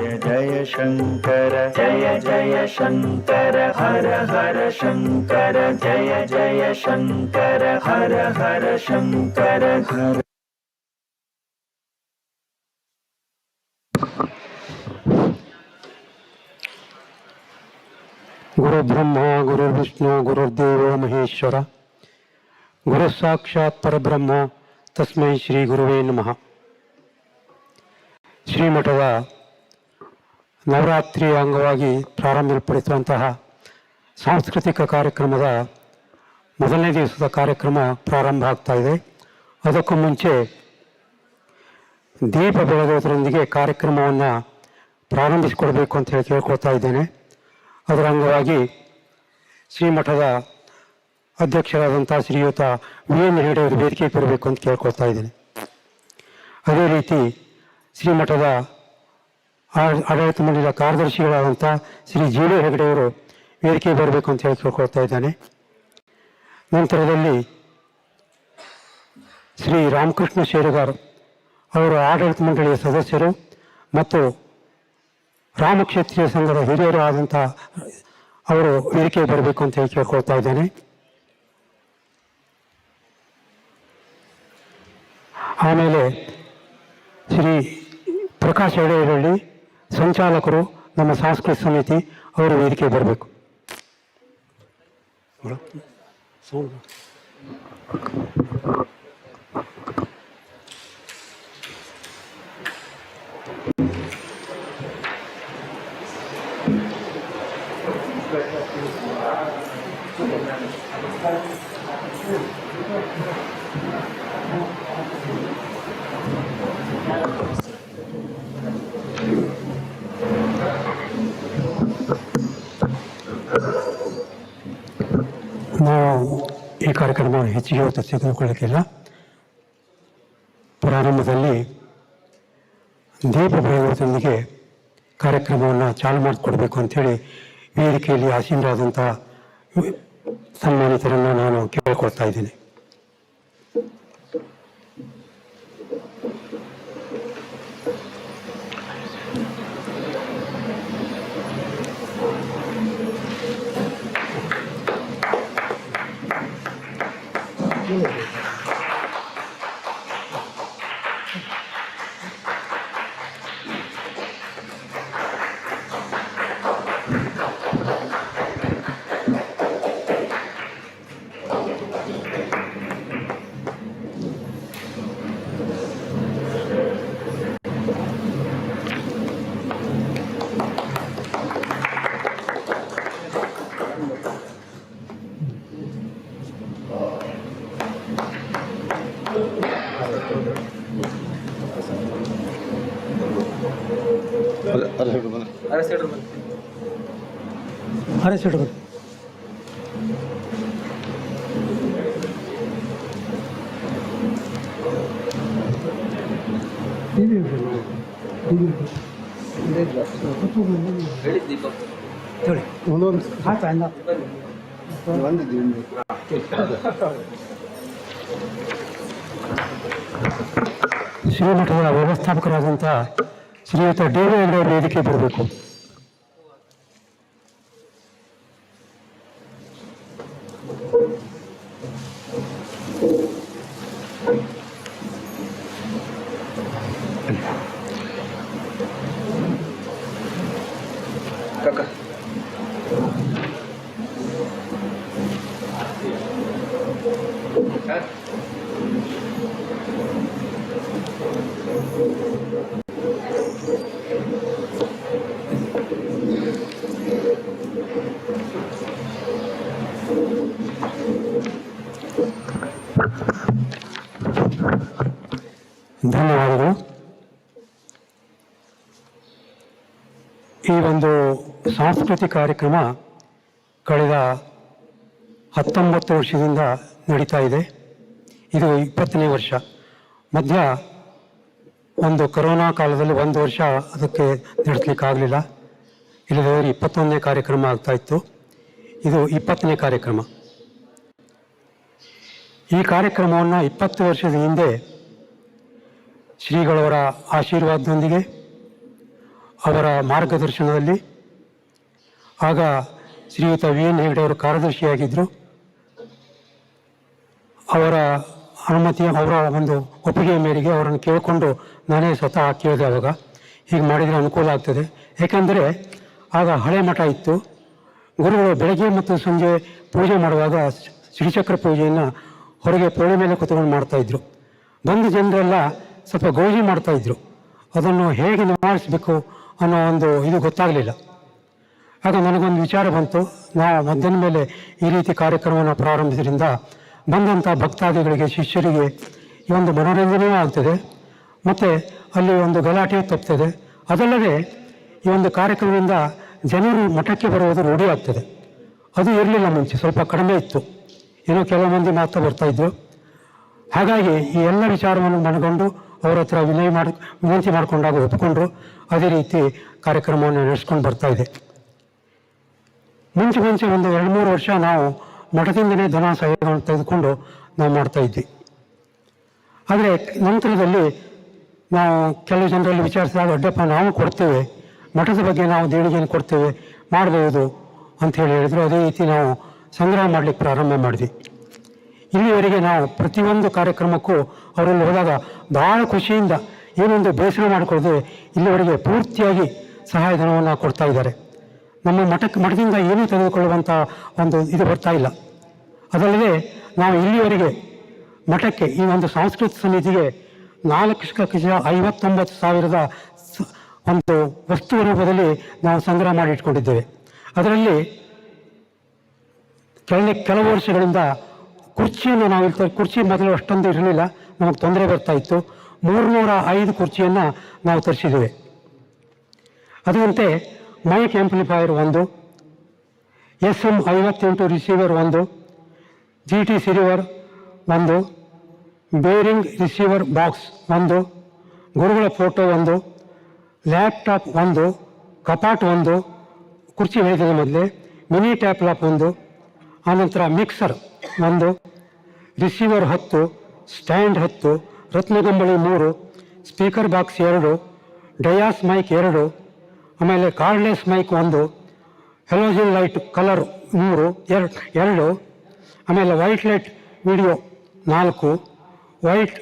जय शङ्कर जय जय शङ्कर हर हर शङ्कर जय जय शङ्कर हर हर शङ्कर हर ಗುರುಬ್ರಹ್ಮ ಗುರುರ್ವಿಷ್ಣು ಗುರುರ್ದೇವೋ ಮಹೇಶ್ವರ ಗುರು ಸಾಕ್ಷಾತ್ ಪರಬ್ರಹ್ಮ ತಸ್ಮೈ ಶ್ರೀ ಗುರುವೇ ನಮಃ ಶ್ರೀಮಠದ ನವರಾತ್ರಿಯ ಅಂಗವಾಗಿ ಪ್ರಾರಂಭಿಸಲ್ಪಡಿಸುವಂತಹ ಸಾಂಸ್ಕೃತಿಕ ಕಾರ್ಯಕ್ರಮದ ಮೊದಲನೇ ದಿವಸದ ಕಾರ್ಯಕ್ರಮ ಪ್ರಾರಂಭ ಆಗ್ತಾ ಇದೆ. ಅದಕ್ಕೂ ಮುಂಚೆ ದೀಪ ಬೆಳಗೋದ್ರೊಂದಿಗೆ ಕಾರ್ಯಕ್ರಮವನ್ನು ಪ್ರಾರಂಭಿಸಿಕೊಡ್ಬೇಕು ಅಂತ ಹೇಳಿ ಕೇಳ್ಕೊಳ್ತಾ ಇದ್ದೇನೆ. ಅದರ ಅಂಗವಾಗಿ ಶ್ರೀಮಠದ ಅಧ್ಯಕ್ಷರಾದಂಥ ಶ್ರೀಯುತ ವಿ ಎನ್ ಹೆಗಡೆ ಅವರು ಬೇಡಿಕೆ ಬರಬೇಕು ಅಂತ ಕೇಳ್ಕೊಳ್ತಾ ಇದ್ದೇನೆ. ಅದೇ ರೀತಿ ಶ್ರೀಮಠದ ಆಡಳಿತ ಮಂಡಳಿಯ ಕಾರ್ಯದರ್ಶಿಗಳಾದಂಥ ಶ್ರೀ ಜೀನು ಹೆಗಡೆಯವರು ವೇದಿಕೆ ಬರಬೇಕು ಅಂತ ಹೇಳಿ ಕೇಳ್ಕೊಳ್ತಾ ಇದ್ದಾನೆ. ನಂತರದಲ್ಲಿ ಶ್ರೀ ರಾಮಕೃಷ್ಣ ಶೇರುಗಾರ್ ಅವರು ಆಡಳಿತ ಮಂಡಳಿಯ ಸದಸ್ಯರು ಮತ್ತು ರಾಮಕ್ಷೇತ್ರೀಯ ಸಂಘದ ಹಿರಿಯರು ಆದಂಥ ಅವರು ವೇದಿಕೆ ಬರಬೇಕು ಅಂತ ಹೇಳಿ ಕೇಳ್ಕೊಳ್ತಾ ಇದ್ದಾನೆ. ಆಮೇಲೆ ಶ್ರೀ ಪ್ರಕಾಶ್ ಎಳೆಯರಳ್ಳಿ ಸಂಚಾಲಕರು ನಮ್ಮ ಸಾಂಸ್ಕೃತಿಕ ಸಮಿತಿ ಅವರು ವೇದಿಕೆ ಬರಬೇಕು. ನಾವು ಈ ಕಾರ್ಯಕ್ರಮವನ್ನು ಹೆಚ್ಚಿಗೆ ಹೊತ್ತು ತೆಗೆದುಕೊಳ್ಳೋಕ್ಕಿಲ್ಲ. ಪ್ರಾರಂಭದಲ್ಲಿ ದೀಪ ಪ್ರಯೋಗದೊಂದಿಗೆ ಕಾರ್ಯಕ್ರಮವನ್ನು ಚಾಲು ಮಾಡಿಕೊಡ್ಬೇಕು ಅಂಥೇಳಿ ವೇದಿಕೆಯಲ್ಲಿ ಆಸೀನರಾದಂಥ ಸನ್ಮಾನಿತರನ್ನು ನಾನು ಕೇಳಿಕೊಳ್ತಾ ಇದ್ದೇನೆ. ಅರಸ್ ಹಿಡ್ಬೋದು ಹೇಳಿ ಒಂದೊಂದು ಆಯ್ತು ಅಣ್ಣ ಶ್ರೀಮಠದ ವ್ಯವಸ್ಥಾಪಕರಾದಂಥ ಶ್ರೀಯುತ ಡಿ ವೇಗೌಡರು ವೇದಿಕೆ ಬರಬೇಕು ಸಾಂಸ್ಕೃತಿಕ ಕಾರ್ಯಕ್ರಮ ಕಳೆದ ಹತ್ತೊಂಬತ್ತು ವರ್ಷದಿಂದ ನಡೀತಾ ಇದೆ. ಇದು ಇಪ್ಪತ್ತನೇ ವರ್ಷ. ಮಧ್ಯ ಒಂದು ಕೊರೋನಾ ಕಾಲದಲ್ಲಿ ಒಂದು ವರ್ಷ ಅದಕ್ಕೆ ನಡೆಸಲಿಕ್ಕಾಗಲಿಲ್ಲ. ಇಲ್ಲದವರು ಇಪ್ಪತ್ತೊಂದನೇ ಕಾರ್ಯಕ್ರಮ ಆಗ್ತಾ ಇತ್ತು. ಇದು ಇಪ್ಪತ್ತನೇ ಕಾರ್ಯಕ್ರಮ. ಈ ಕಾರ್ಯಕ್ರಮವನ್ನು ಇಪ್ಪತ್ತು ವರ್ಷದ ಹಿಂದೆ ಶ್ರೀಗಳವರ ಆಶೀರ್ವಾದದೊಂದಿಗೆ ಅವರ ಮಾರ್ಗದರ್ಶನದಲ್ಲಿ ಆಗ ಶ್ರೀಯುತ ವಿ ಎನ್ ಹೆಗ್ಡೆ ಅವರು ಕಾರ್ಯದರ್ಶಿಯಾಗಿದ್ದರು ಅವರ ಅನುಮತಿ ಅವರ ಒಂದು ಒಪ್ಪಿಗೆ ಮೇರೆಗೆ ಅವರನ್ನು ಕೇಳಿಕೊಂಡು ನಾನೇ ಸ್ವತಃ ಕೇಳಿದೆ ಅವಾಗ. ಹೀಗೆ ಮಾಡಿದರೆ ಅನುಕೂಲ ಆಗ್ತದೆ. ಏಕೆಂದರೆ ಆಗ ಹಳೆ ಮಠ ಇತ್ತು. ಗುರುಗಳು ಬೆಳಗ್ಗೆ ಮತ್ತು ಸಂಜೆ ಪೂಜೆ ಮಾಡುವಾಗ ಶ್ರೀಚಕ್ರ ಪೂಜೆಯನ್ನು ಹೊರಗೆ ಪೊಳೆ ಮೇಲೆ ಕೂತ್ಕೊಂಡು ಮಾಡ್ತಾಯಿದ್ರು ಬಂದ ಜನರೆಲ್ಲ ಸ್ವಲ್ಪ ಗೌಜಿ ಮಾಡ್ತಾಯಿದ್ರು ಅದನ್ನು ಹೇಗೆ ನಿವಾರಿಸಬೇಕು ಅನ್ನೋ ಒಂದು ಇದು ಗೊತ್ತಾಗಲಿಲ್ಲ. ಆಗ ನನಗೊಂದು ವಿಚಾರ ಬಂತು. ನಾವು ಮಧ್ಯಾಹ್ನ ಮೇಲೆ ಈ ರೀತಿ ಕಾರ್ಯಕ್ರಮವನ್ನು ಪ್ರಾರಂಭಿಸಿದ್ರಿಂದ ಬಂದಂಥ ಭಕ್ತಾದಿಗಳಿಗೆ, ಶಿಷ್ಯರಿಗೆ ಈ ಒಂದು ಮನೋರಂಜನೆಯೂ ಆಗ್ತದೆ. ಮತ್ತು ಅಲ್ಲಿ ಒಂದು ಗಲಾಟೆ ತಪ್ತದೆ. ಅದಲ್ಲದೆ ಈ ಒಂದು ಕಾರ್ಯಕ್ರಮದಿಂದ ಜನರು ಮಠಕ್ಕೆ ಬರುವುದು ರೂಢಿ ಆಗ್ತದೆ. ಅದು ಇರಲಿಲ್ಲ ಮುಂಚೆ, ಸ್ವಲ್ಪ ಕಡಿಮೆ ಇತ್ತು. ಏನೋ ಕೆಲವು ಮಂದಿ ಮಾತ್ರ ಬರ್ತಾಯಿದ್ರು ಹಾಗಾಗಿ ಈ ಎಲ್ಲ ವಿಚಾರವನ್ನು ಮನಗೊಂಡು ಅವರ ಹತ್ರ ವಿನಯ ಮಾಡಿ, ವಿನಂತಿ ಮಾಡಿಕೊಂಡಾಗ ಒಪ್ಪಿಕೊಂಡ್ರು. ಅದೇ ರೀತಿ ಕಾರ್ಯಕ್ರಮವನ್ನು ನಡೆಸ್ಕೊಂಡು ಬರ್ತಾಯಿದೆ ಮುಂಚೆ ಮುಂಚೆ ಒಂದು ಎರಡು ಮೂರು ವರ್ಷ ನಾವು ಮಠದಿಂದಲೇ ಧನ ಸಹಾಯವನ್ನು ತೆಗೆದುಕೊಂಡು ನಾವು ಮಾಡ್ತಾ ಇದ್ವಿ. ಆದರೆ ನಂತರದಲ್ಲಿ ನಾವು ಕೆಲವು ಜನರಲ್ಲಿ ವಿಚಾರಿಸಿದಾಗ, ಅಡ್ಡಪ್ಪ, ನಾವು ಕೊಡ್ತೇವೆ. ಮಠದ ಬಗ್ಗೆ ನಾವು ದೇಣಿಗೆಯನ್ನು ಕೊಡ್ತೇವೆ. ಮಾಡಬಹುದು, ಅಂತ ಹೇಳಿ ಹೇಳಿದ್ರು. ಅದೇ ರೀತಿ ನಾವು ಸಂಗ್ರಹ ಮಾಡಲಿಕ್ಕೆ ಪ್ರಾರಂಭ ಮಾಡಿದ್ವಿ. ಇಲ್ಲಿವರೆಗೆ ನಾವು ಪ್ರತಿಯೊಂದು ಕಾರ್ಯಕ್ರಮಕ್ಕೂ ಅವರಲ್ಲಿ ಹೋದಾಗ ಭಾಳ ಖುಷಿಯಿಂದ ಏನೊಂದು ಬೇಸರ ಮಾಡಿಕೊಳ್ಳದೆ ಇಲ್ಲಿವರೆಗೆ ಪೂರ್ತಿಯಾಗಿ ಸಹಾಯಧನವನ್ನು ಕೊಡ್ತಾ ಇದ್ದಾರೆ. ನಮ್ಮ ಮಠಕ್ಕೆ ಮಠದಿಂದ ಏನೂ ತೆಗೆದುಕೊಳ್ಳುವಂಥ ಒಂದು ಇದು ಬರ್ತಾ ಇಲ್ಲ. ಅದಲ್ಲದೆ ನಾವು ಇಲ್ಲಿವರೆಗೆ ಮಠಕ್ಕೆ ಈ ಒಂದು ಸಾಂಸ್ಕೃತಿಕ ಸಮಿತಿಗೆ ನಾಲ್ಕು ಲಕ್ಷ ಐವತ್ತೊಂಬತ್ತು ಸಾವಿರದ ಒಂದು ವಸ್ತು ರೂಪದಲ್ಲಿ ನಾವು ಸಂಗ್ರಹ ಮಾಡಿ ಇಟ್ಕೊಂಡಿದ್ದೇವೆ. ಅದರಲ್ಲಿ ಕೆಳ ಕೆಲವು ವರ್ಷಗಳಿಂದ ಕುರ್ಚಿಯನ್ನು ನಾವು ಇರ್ತೇವೆ ಕುರ್ಚಿ ಮೊದಲು ಅಷ್ಟೊಂದು ಇರಲಿಲ್ಲ, ನಮಗೆ ತೊಂದರೆ ಬರ್ತಾ ಇತ್ತು. ಮೂರುನೂರ ಐದು ಕುರ್ಚಿಯನ್ನು ನಾವು ತರಿಸಿದ್ದೇವೆ. ಅದರಂತೆ ಮೈಕ್ ಆಂಪ್ಲಿಫೈಯರ್ ಒಂದು ಎಸ್ ಎಂ ಐವತ್ತೆಂಟು ರಿಸೀವರ್ ಒಂದು ಜಿ ಟಿ ಸಿರಿವರ್ ಒಂದು ಬೇರಿಂಗ್ ರಿಸೀವರ್ ಬಾಕ್ಸ್ ಒಂದು ಗುರುಗಳ ಫೋಟೋ ಒಂದು ಲ್ಯಾಪ್ಟಾಪ್ ಒಂದು ಕಪಾಟ್ ಒಂದು ಕುರ್ಚಿ ಹೇಳಿದ ಮೊದಲೇ ಮಿನಿ ಟ್ಯಾಪ್ಲಾಪ್ ಒಂದು, ಆನಂತರ ಮಿಕ್ಸರ್ ಒಂದು ರಿಸೀವರ್ ಹತ್ತು ಸ್ಟ್ಯಾಂಡ್ ಹತ್ತು ರತ್ನಗಂಬಳಿ ಮೂರು ಸ್ಪೀಕರ್ ಬಾಕ್ಸ್ ಎರಡು ಡಯಾಸ್ ಮೈಕ್ ಎರಡು ಆಮೇಲೆ ಕಾರ್ಡ್ಲೆಸ್ ಮೈಕ್ ಒಂದು, ಹೆಲೋಜಿನ್ ಲೈಟ್ ಕಲರ್ ಮೂರು, ಎರಡು ಎರಡು, ಆಮೇಲೆ ವೈಟ್ ಲೈಟ್ ವಿಡಿಯೋ ನಾಲ್ಕು, ವೈಟ್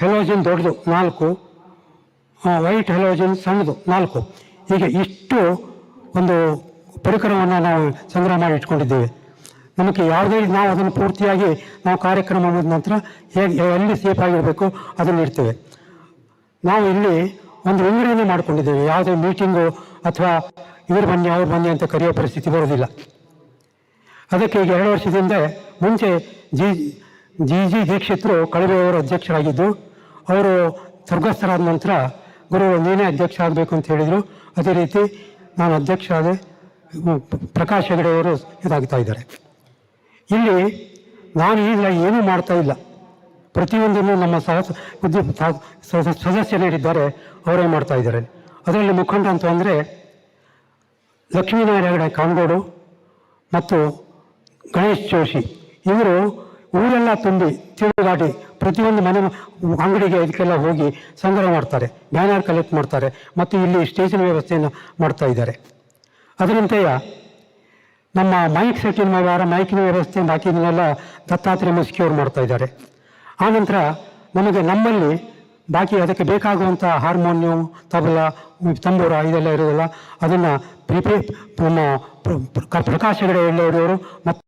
ಹೆಲೋಜಿನ್ ದೊಡ್ಡದು ನಾಲ್ಕು ವೈಟ್ ಹೆಲೋಜಿನ್ ಸಣ್ಣದು ನಾಲ್ಕು. ಹೀಗೆ ಇಷ್ಟು ಒಂದು ಪರಿಕರವನ್ನು ನಾವು ಸಂಗ್ರಹ ಮಾಡಿ ಇಟ್ಕೊಂಡಿದ್ದೇವೆ. ನಮಗೆ ಯಾವುದೇ ನಾವು ಅದನ್ನು ಪೂರ್ತಿಯಾಗಿ ನಾವು ಕಾರ್ಯಕ್ರಮ ಮಾಡಿದ ನಂತರ ಹೇಗೆ, ಎಲ್ಲಿ ಸೇಫ್ ಆಗಿರಬೇಕು ಅದನ್ನು ಇಡ್ತೇವೆ. ನಾವು ಇಲ್ಲಿ ಒಂದು ವಿಂಗಡಣೆ ಮಾಡಿಕೊಂಡಿದ್ದೇವೆ. ಯಾವುದೇ ಮೀಟಿಂಗು ಅಥವಾ ಇವರು ಬನ್ನಿ, ಅವ್ರು ಬನ್ನಿ ಅಂತ ಕರೆಯೋ ಪರಿಸ್ಥಿತಿ ಬರೋದಿಲ್ಲ ಅದಕ್ಕೆ ಈಗ ಎರಡು ವರ್ಷದಿಂದ ಮುಂಚೆ ಜಿ ಜಿ ಜಿ ದೀಕ್ಷಿತರು ಕಳವೆಯವರು ಅಧ್ಯಕ್ಷರಾಗಿದ್ದು, ಅವರು ಸ್ವರ್ಗಸ್ಥರಾದ ನಂತರ ಗುರು ನೀನೇ ಅಧ್ಯಕ್ಷ ಆಗಬೇಕು ಅಂತ ಹೇಳಿದರು. ಅದೇ ರೀತಿ ನಾನು ಅಧ್ಯಕ್ಷ ಆದ ಪ್ರಕಾಶ್ ಹೆಗಡೆಯವರು ಇದಾಗ್ತಾ ಇದ್ದಾರೆ. ಇಲ್ಲಿ ನಾನು ಈಗ ಏನೂ ಮಾಡ್ತಾ ಇಲ್ಲ. ಪ್ರತಿಯೊಂದನ್ನು ನಮ್ಮ ಸಹ ಸದಸ್ಯ ನೀಡಿದ್ದಾರೆ, ಅವರೇ ಮಾಡ್ತಾ ಇದ್ದಾರೆ. ಅದರಲ್ಲಿ ಮುಖಂಡ ಅಂತ ಅಂದರೆ ಲಕ್ಷ್ಮೀನಾರಾಯಣ ಕಾಂಗೋಡು ಮತ್ತು ಗಣೇಶ್ ಜೋಶಿ. ಇವರು ಊರೆಲ್ಲ ತುಂಬಿ ತಿರುಗಾಡಿ ಪ್ರತಿಯೊಂದು ಮನೆ ಅಂಗಡಿಗೆ ಇದಕ್ಕೆಲ್ಲ ಹೋಗಿ ಸಂಗ್ರಹ ಮಾಡ್ತಾರೆ ಬ್ಯಾನರ್ ಕಲೆಕ್ಟ್ ಮಾಡ್ತಾರೆ ಮತ್ತು ಇಲ್ಲಿ ಸ್ಟೇಷನ್ ವ್ಯವಸ್ಥೆಯನ್ನು ಮಾಡ್ತಾ ಇದ್ದಾರೆ. ಅದರಂತೆಯ ನಮ್ಮ ಮೈಕ್ ಸೆಟ್ಟಿನ ವ್ಯವಹಾರ ಮೈಕಿನ ವ್ಯವಸ್ಥೆ ಬಾಕಿದನ್ನೆಲ್ಲ ದತ್ತಾತ್ರೇಯ ಮುಸ್ಕಿಯವರು ಮಾಡ್ತಾ ಇದ್ದಾರೆ. ಆನಂತರ ನಮಗೆ ನಮ್ಮಲ್ಲಿ ಬಾಕಿ ಅದಕ್ಕೆ ಬೇಕಾಗುವಂಥ ಹಾರ್ಮೋನಿಯಂ, ತಬಲ ತಂಬೂರ ಇದೆಲ್ಲ ಇರೋದಲ್ಲ ಅದನ್ನು ಪ್ರಿಪೇ ನಮ್ಮ ಪ್ರ- ಪ್ರ- ಪ್ರಕಾಶ್ ಹೆಗಡೆ ಎಳ್ಳೆಯವರು ಮತ್ತು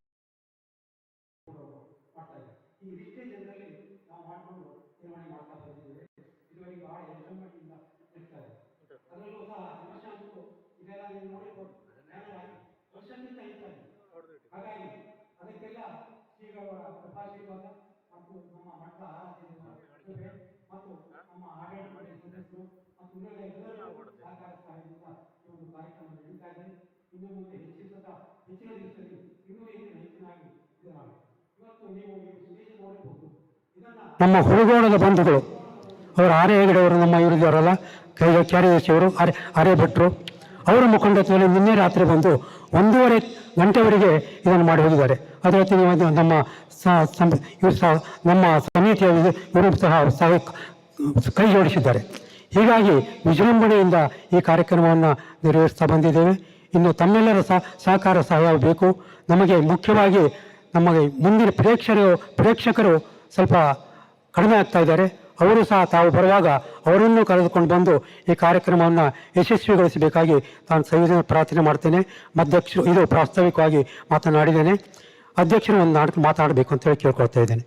ಹಾಗಾಗಿ ಅದಕ್ಕೆಲ್ಲ ಶ್ರೀಗಳವರ ಕೃಪಾಶೀರ್ವಾದ ಮತ್ತು ನಮ್ಮ ಮಠದ ಆರಾಧನೆ ಮತ್ತು ನಮ್ಮ ಆಡಳಿತ ಇನ್ನು ಮುಂದೆ ಹೆಚ್ಚಿನ ಹೆಚ್ಚಿನ ದಿವಸದಲ್ಲಿ ಇನ್ನೂ ಹೆಚ್ಚಿನ ಹೆಚ್ಚಿನಾಗಿ ಇದರಾಗಿ ಇವತ್ತು ನೀವು ಈ ಸಂದೇಶ ನೋಡಬಹುದು ನಮ್ಮ ಹುಡುಗೋಣದ ಬಂಧುಗಳು. ಅವರು ಆರೆ ಹೆಗಡೆಯವರು ನಮ್ಮ ಇವರಿದ್ದವರಲ್ಲ ಕೈ ಕ್ಯಾರಿಯಸಿಯವರು ಅರೆ ಅರೆ ಭಟ್ರು. ಅವರ ಮುಖಂಡತ್ವದಲ್ಲಿ ನಿನ್ನೆ ರಾತ್ರಿ ಬಂದು ಒಂದೂವರೆ ಗಂಟೆವರೆಗೆ ಇದನ್ನು ಮಾಡಿ ಹೋಗಿದ್ದಾರೆ. ಅದರ ಜೊತೆ ನಮ್ಮ ಇವರು ಸಹ, ನಮ್ಮ ಸಮಿತಿಯ ಇವರು ಸಹ ಸಹ ಕೈ ಜೋಡಿಸಿದ್ದಾರೆ. ಹೀಗಾಗಿ ವಿಜೃಂಭಣೆಯಿಂದ ಈ ಕಾರ್ಯಕ್ರಮವನ್ನು ನೆರವೇರಿಸ್ತಾ ಬಂದಿದ್ದೇವೆ. ಇನ್ನು ತಮ್ಮೆಲ್ಲರ ಸಹ, ಸಹಕಾರ ಸಹಾಯ ಬೇಕು. ನಮಗೆ ಮುಖ್ಯವಾಗಿ ನಮಗೆ ಮುಂದಿನ ಪ್ರೇಕ್ಷರು ಪ್ರೇಕ್ಷಕರು ಸ್ವಲ್ಪ ಕಡಿಮೆ ಆಗ್ತಾ ಇದ್ದಾರೆ. ಅವರು ಸಹ ತಾವು ಬರುವಾಗ ಅವರನ್ನು ಕರೆದುಕೊಂಡು ಬಂದು ಈ ಕಾರ್ಯಕ್ರಮವನ್ನು ಯಶಸ್ವಿಗೊಳಿಸಬೇಕಾಗಿ ನಾನು ಸಂಯೋಜನೆ ಪ್ರಾರ್ಥನೆ ಮಾಡ್ತೇನೆ. ಅಧ್ಯಕ್ಷರು ಇದು ಪ್ರಾಸ್ತಾವಿಕವಾಗಿ ಮಾತನಾಡಿದ್ದೇನೆ. ಅಧ್ಯಕ್ಷರು ಒಂದು ನಾಟಕ ಮಾತಾಡಬೇಕು ಅಂತ ಹೇಳಿ ಕೇಳ್ಕೊಳ್ತಾ ಇದ್ದೇನೆ.